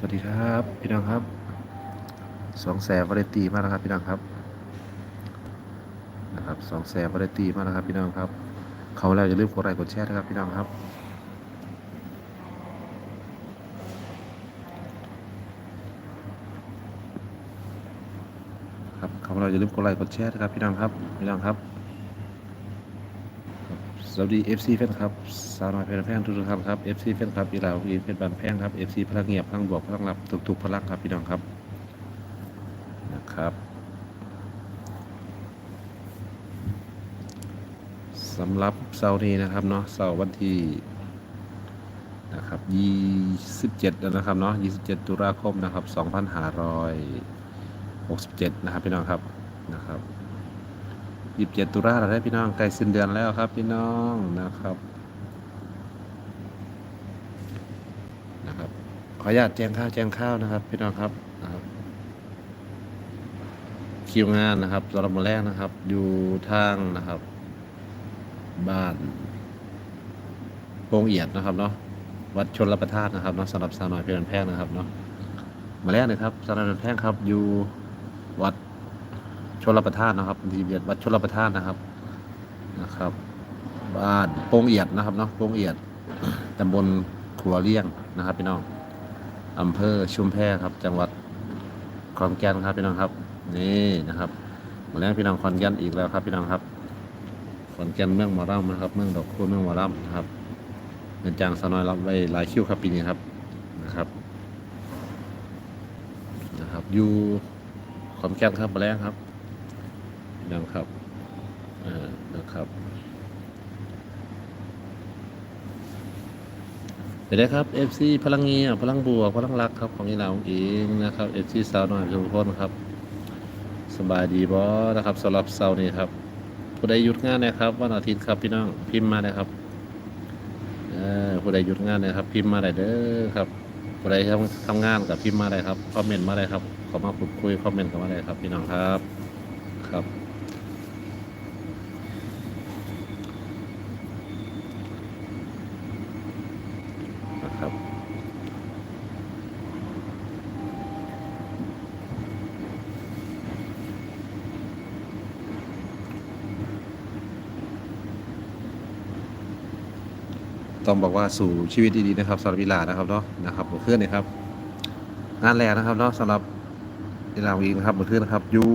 สวัสดีครับพี่น้องครับสองแสบวาไรตีมากนะครับพี่น้องครับนะครับสองแสบวาไรตีมากนะครับพี่น้องครับ เขาแล้วอย่าลืมกดไลค์กดแชร์นะครับพี่น้องครับครับเขาเราอย่าลืมกดไลค์กดแชร์นะครับพี่น้องครับพี่น้องครับ วัสดี FC แฟนครับสาวน้อยเพชรแพงทุกๆท่านครับ FC แฟนครับอีลาวอีเพชรบานแพงครับ FC พลังเงียบพลังบวกพลังรับทุกๆพลังครับพี่น้องครับนะครับสำหรับเสาร์นี้นะครับเนาะเสาร์วันที่นะครับ27แล้วนะครับเนาะ27ตุลาคมนะครับ2567นะครับพี่น้องครับนะครับ ยิบเจ็ดตุลาแล้วได้พี่น้องใกล้สิ้นเดือนแล้วครับพี่น้องนะครับนะครับขออนุญาตแจ้งข้าวแจ้งข้าวนะครับ พี่น้องครับนะครับคิวงานนะครับสำหรับวันแรกนะครับ อยู่ทางนะครับ บ้านโป่งเอียดนะครับเนาะวัดชนรับประทานนะครับเนาะสำหรับสาวหน่อยเพียงแพงนะครับเนาะมาแรกเลยครับสาวหน่อยเพียงแพงครับ อยู่วัด ชลประทานนะครับทีเบียดวัดชลประทานนะครับนะครับ บ้านโป่งเอียดนะครับเนาะโป่งเอียดตำบลขัวเลี้ยงนะครับพี่น้องอำเภอชุมแพครับ จังหวัดขอนแก่นครับพี่น้องครับ นี่นะครับมาแล้วพี่น้องขอนแก่นอีกแล้วครับ พี่น้องครับขอนแก่นเมืองหมอร่ำนะครับ เมืองดอกคูณเมืองหมอร่ำนะครับเงินจางสนอยรับไว้หลายคิวครับปีนี้ครับนะครับนะครับอยู่ขอนแก่นครับมาแล้วครับ นะครับอ่อนะครับเดี๋ยวนะครับ FC พลังเงียบพลังบวกพลังรักครับของอีหลาของเองนะครับ FC สาวน้อยทุกคนครับสบายดีบอนะครับสำหรับเสาร์นี้ครับ ผู้ใดหยุดงานนะครับ วันอาทิตย์ครับพี่น้องพิมพ์มาเลยครับผู้ใดหยุดงานนะครับ พิมพ์มาได้เด้อครับผู้ใดทำทำงานกับพิมพ์มาได้ครับคอมเมนต์มาได้ครับขอมาพูดคุยคอมเมนต์กันมาได้ครับ พี่น้องครับครับ ต้องบอกว่าสู่ชีวิตดีๆนะครับสำหรับวิลานะครับเนาะนะครับเมื่อคืนนี่ครับ งานแรกนะครับเนาะสำหรับวิลาวีนะครับเมื่อนนะครับยู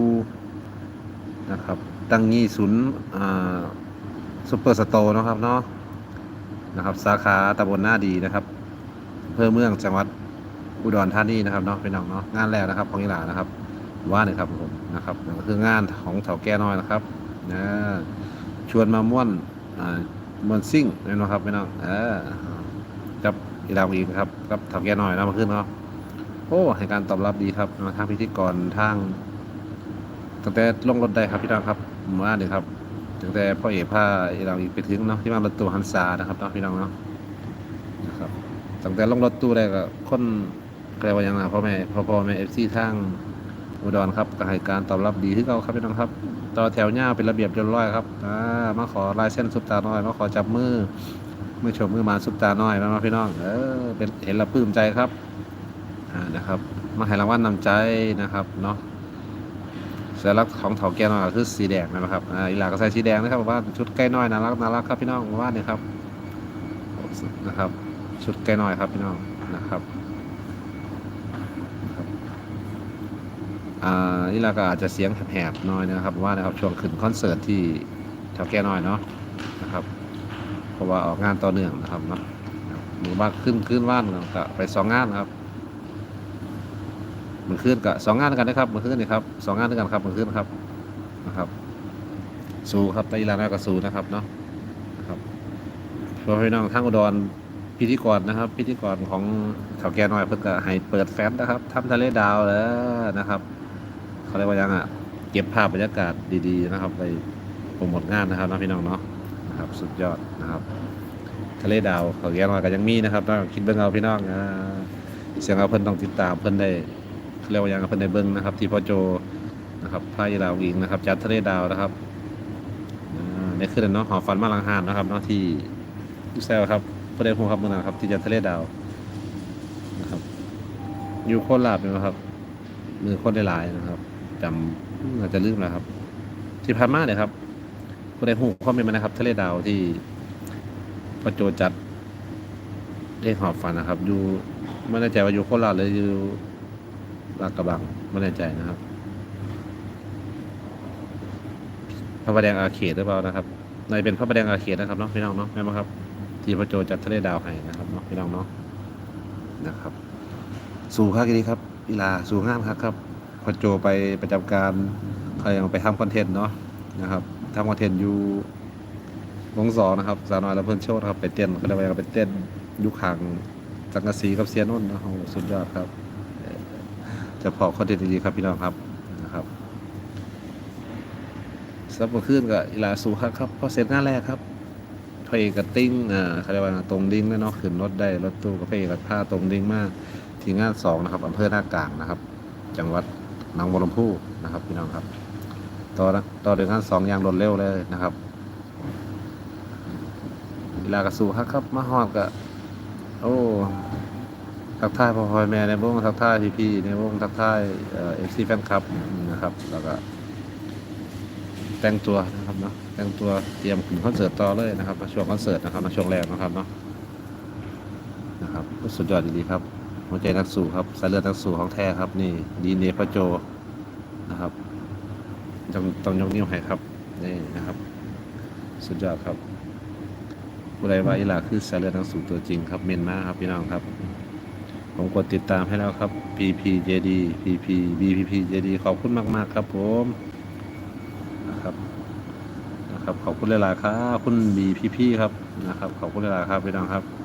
นะครับ ตั้งยี่ศูนย์อ่าซุปเปอร์สโตร์นะครับเนาะนะครับ สาขาตำบลหน้าดีนะครับอำเภอเมืองจังหวัดอุดรธานีนะครับเนาะพี่น้องเนาะงานแรกนะครับ ของอีหลานะครับว่าเนี่ยครับผมนะครับก็คืองานของเถาแก่น้อยนะครับนะชวนมาม่วนอ่า ม่วนซิ่งเนาะครับพี่น้องเออกับอีหลาอีกครับกับเถาแก่น้อยนะมาขึ้นเนาะโอ้ให้การตอบรับดีครับทางพิธีกรทางตั้งแต่ลงรถได้ครับพี่น้องครับมาเนี่ยครับตั้งแต่พ่อเอกพาเราอีกไปถึงเนาะที่มารถตู้ฮันซานะครับเนาะพี่น้องเนาะนะครับตั้งแต่ลงรถตู้ได้ก็คนเรียกว่ายังไงพ่อแม่พ่อพ่อแม่เอฟซีทาง อุดรครับก็ให้การตอบรับดีที่เขาครับพี่น้องครับ ต่อแถวหน้าเป็นระเบียบเรียบร้อยครับอ่ามาขอลายเส้นซุปตาน้อย มาขอจับมือมือชมมือมาซุปตาน้อยมาพี่น้องเออเป็นเห็นละปลื้มใจครับอ่านะครับ มาให้รางวัลนำใจนะครับเนาะสัญลักษณ์ของเถาแก่น้อยคือสีแดงนะครับอ่าอีหลาก็ใส่สีแดงนะครับว่าชุดใกล้น้อยน่ารักน่ารักครับพี่น้องว่าเนี่ยครับนะครับ ชุดใกล้น้อยครับพี่น้องนะครับ อ่าอีหลาก็อาจจะเสียงแหบๆน้อยนะครับว่านะครับช่วงขึ้นคอนเสิร์ตที่เถาแก่น้อยเนาะนะครับเพราะว่าออกงานต่อเนื่องนะครับเนาะมู่บ้านขึ้นขึ้นว่านก็ไปสองงานนะครับมือขึ้นกับสองงานด้วยกันนะครับมือขึ้นนี่ครับสองงานด้วยกันครับมือขึ้นครับนะครับ สู้ครับในอีลานาก็สู้นะครับเนาะนะครับพอพี่น้องทางอุดรพิธีกรนะครับ พิธีกรของเถาแก่น้อยเพิ่งก็ให้เปิดแฟมนะครับทำทะเลดาวแล้วนะครับ เขาเรียกว่ายังอะเก็บภาพบรรยากาศดีๆนะครับ ไปโปรโมทงานนะครับนาะพี่น้องเนาะนะครับ สุดยอดนะครับทะเลดาวเขาแก่น้อยก็ยังมีนะครับต้องคิดเบิ่งเอาพี่น้องอ่าเสียงเอาเพิ่นต้องติดตามเพิ่นได้เรียกว่ายังเพิ่นในเบิ้งนะครับ ที่พ่อโจนะครับพายลาวอิงนะครับ จัดทะเลดาวนะครับอ่าในคืนนั้นเนาะหอฟันมาลังหานนะครับเนาะที่ยูแซลครับประเด็นพงครับเมื่อนั้นครับ ที่จัดทะเลดาวนะครับอยู่โคตรลาชเป็นไหมครับมือโคนได้หลายนะครับ จำอาจจะลืมแล้วครับที่ผ่านมาเนี่ยครับผู้ใดหูข้อมูลมานะครับทะเลดาวที่ประโจจัดเลขหอบฝันนะครับ อยู่ไม่แน่ใจว่าอยู่โคราชหรืออยู่ลาดกระบังไม่แน่ใจนะครับพระประแดงอาเขตหรือเปล่านะครับในเป็นพระประแดงอาเขตนะครับเนาะพี่น้องเนาะแม่นบ่ครับ ที่พระโจจัดทะเลดาวให้นะครับเนาะพี่น้องเนาะนะครับ สู่ค่ากีดีครับอีลาสู่งานครับครับ พระโจไปประจำการเขายังไปทำคอนเทนต์เนาะนะครับทำคอนเทนต์อยู่วงสองนะครับสาวน้อยและเพื่อนโชดครับไปเต้นก็ได้ไปไปเต้นยุคหางจังกะสีกับเซียนุ่นนะโอ้สุดยอดครับ จะพอคอนเทนต์ดีๆครับพี่น้องครับนะครับซับเมื่อคืนกับอีลาสูครับครับพอเสร็จงาแรกครับพระเอกกับติ้งอ่าเขาเรียกว่าตรงดิ้งเลยเนาะขึ้นรถได้รถตู้กับพระเอกกับผ้าตรงดิ้งมากที่งานสองนะครับอำเภอหน้ากลางนะครับ จังหวัด หนองบัวลำพูนะครับ พี่น้องครับต่อนะต่อเดือนงานสองอย่างรวดเร็วเลยนะครับเวลากระสูครับครับ มาฮอดกะโอ้ทักทายพ่อพ่อแม่ในวงทักทายพี่ๆในวงทักทายเอฟซีแฟนคลับนะครับ แล้วก็แต่งตัวนะครับเนาะแต่งตัวเตรียมขึ้นคอนเสิร์ตต่อเลยนะครับช่วงคอนเสิร์ตนะครับช่วงแรกนะครับเนาะนะครับสุดยอดดีๆครับ หัวใจนักสู้ครับสายเลือดนักสู้ของแท้ครับ นี่ดีเนพระโจนะครับต้องต้องยกนิ้วให้ครับนี่นะครับ สุดยอดครับผู้ใดว่าอีหลาคือสายเลือดนักสู้ตัวจริงครับ เมนมาครับพี่น้องครับ ผมกดติดตามให้แล้วครับ PPJD PP BPPJD ขอบคุณมาก ๆ ครับผมนะครับนะครับ ขอบคุณหลายๆครับ คุณ BPP ครับนะครับ ขอบคุณหลายๆครับพี่น้องครับ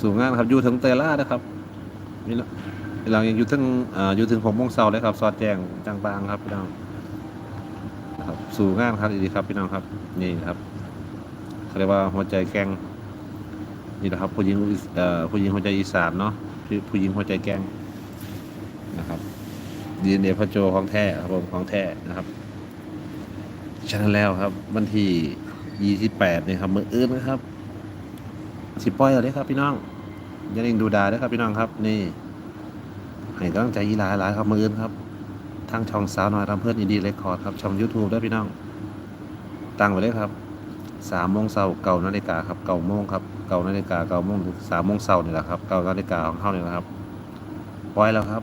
สู่งานครับอยู่ถึงเตล่านะครับมีละหลังยังอยู่ถึงอ่าอยู่ถึงหกโมงเช้าเลยครับสอดแจ้งจางบางครับพี่น้องนะครับสู่งานครับดีครับพี่น้องครับ นี่ครับเขาเรียกว่าหัวใจแกงนี่นะครับผู้หญิงอีสเอ่อผู้หญิงหัวใจอีสานเนาะผู้หญิงหัวใจแกงนะครับดีเนพระโจของแท้ครับผมของแท้นะครับฉะนั้นแล้วครับ วันที่ยี่สิบแปดนี่ครับมืออื่นนะครับ สิปล่อยเอาเลยครับพี่น้องอย่าเล่งดูดาด้วยครับพี่น้องครับ นี่ให้กำลังใจอีหลายหลายครับมืออื่นครับทางช่องสาวน้อยรำเพื่อนอินดีเรคคอร์ดครับช่อง YouTube ด้วยพี่น้องตั้งไว้เลยครับสามโมงเช้าเก่านาฬิกาครับเก่าโมงครับเก่านาฬิกาเก่าโมงถึงสามโมงเช้านี่แหละครับเก่านาฬิกาของเขาเนี่ยนะครับปล่อยแล้วครับ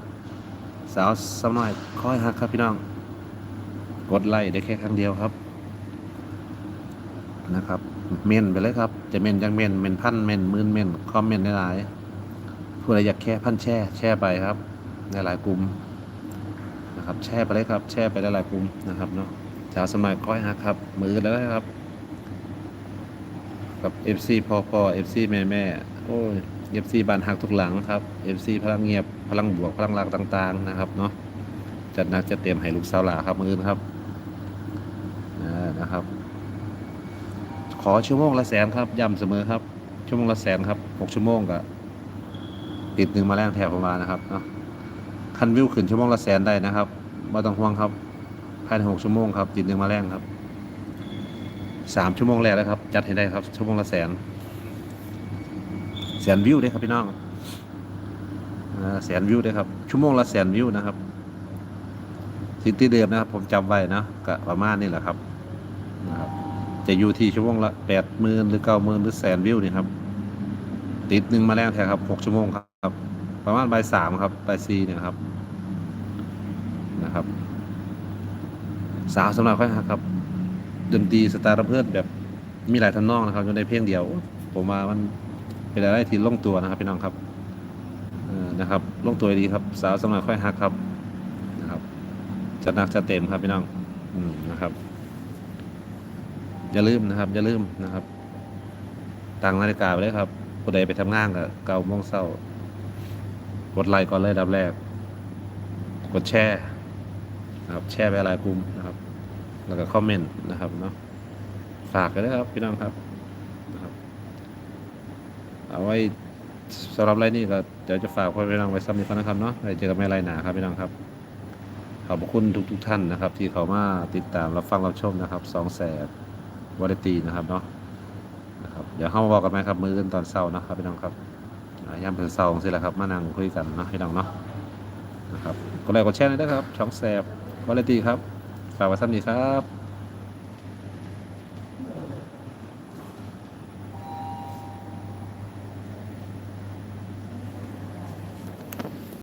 สาวสาวน้อยคอยฮักครับพี่น้อง กดไลค์ได้แค่ครั้งเดียวครับนะครับ เมนไปเลยครับ จะเมนยังเมนเมนพันเมนหมื่นเมนคอมเมนหลายๆผู้ใดอยากแค่พันแช่ แช่ไปครับ ในหลายกลุ่มนะครับ แช่ไปเลยครับ แช่ไปหลายกลุ่มนะครับเนาะชาวสมัยก้อยฮักครับ มือแล้วครับ กับ FC พอพอ FC แม่แม่โอ้ย FC บานฮักทุกหลังครับ FC พลังเงียบพลังบวกพลังรักต่าง ๆ นะครับเนาะจัดหนักจะเตรียมให้ลูกสาวหลาครับมือนะครับนะครับ ขอชั่วโมงละแสนครับย้ำเสมอครับ ชั่วโมงละแสนครับหกชั่วโมงก็ติดหนึ่งมาแรงแถบประมาณนะครับเนาะคันวิวขึ้นชั่วโมงละแสนได้นะครับไม่ต้องห่วงครับภายในหกชั่วโมงครับติดหนึ่งมาแรงครับสามชั่วโมงแรกแล้วครับ จัดให้ได้ครับชั่วโมงละแสน แสนวิวได้ครับพี่น้องแสนวิวได้ครับ ชั่วโมงละแสนวิวนะครับสิ่งที่เดิมนะครับ ผมจำไว้นะก็ประมาณนี้แหละครับนะครับ จะอยู่ที่ชั่วโมงละแปดหมื่นหรือเก้าหมื่นหรือแสนวิวนี่ครับ ติดหนึ่งมาแล้วแท้ครับหกชั่วโมงครับ ประมาณบ่ายสามครับบ่ายสี่เนี่ยครับ นะครับ สาวสำหรับค่อยครับดนตรีสไตล์รับเพื่อนแบบมีหลายทำนองนะครับจนได้เพลงเดียว ผมว่ามันเป็นอะไรที่ลงตัวนะครับพี่น้องครับนะครับลงตัวดีครับ สาวสำหรับค่อยฮักครับนะครับจะหนักจะเต็มครับพี่น้องนะครับ อย่าลืมนะครับ อย่าลืมนะครับตั้งนาฬิกาไปเลยครับผู้ใดไปทำงานกับเก้าโมงเช้ากดไลค์ก่อนเลยดับแรก กดแชร์นะครับแชร์ไปหลายกลุ่มนะครับ แล้วก็คอมเมนต์นะครับเนาะฝากกันด้วยครับพี่น้องครับนะครับเอาไว้สำหรับไรนี่ก็เดี๋ยวจะฝากพ่อพี่น้องไว้ซ้ำอีกครั้งนะครับเนาะไว้เจอกันไม่ไรหนาครับพี่น้องครับ ขอบคุณทุกทุกท่านนะครับ ที่เขามาติดตามรับฟังรับชมนะครับสองแสน วาไรตีนะครับเนาะนะครับเดี๋ยวเข้ามาบอกกันไหมครับมือเย็นตอนเช้านะครับพี่น้องครับย่ามเป็นเสาร์สิแหละครับมานั่งคุยกันเนาะพี่น้องเนาะนะครับกดไลค์กดแชร์เลยนะครับช่องแสบวาเลนตีครับฝากไว้ซ้ำนี้ครับ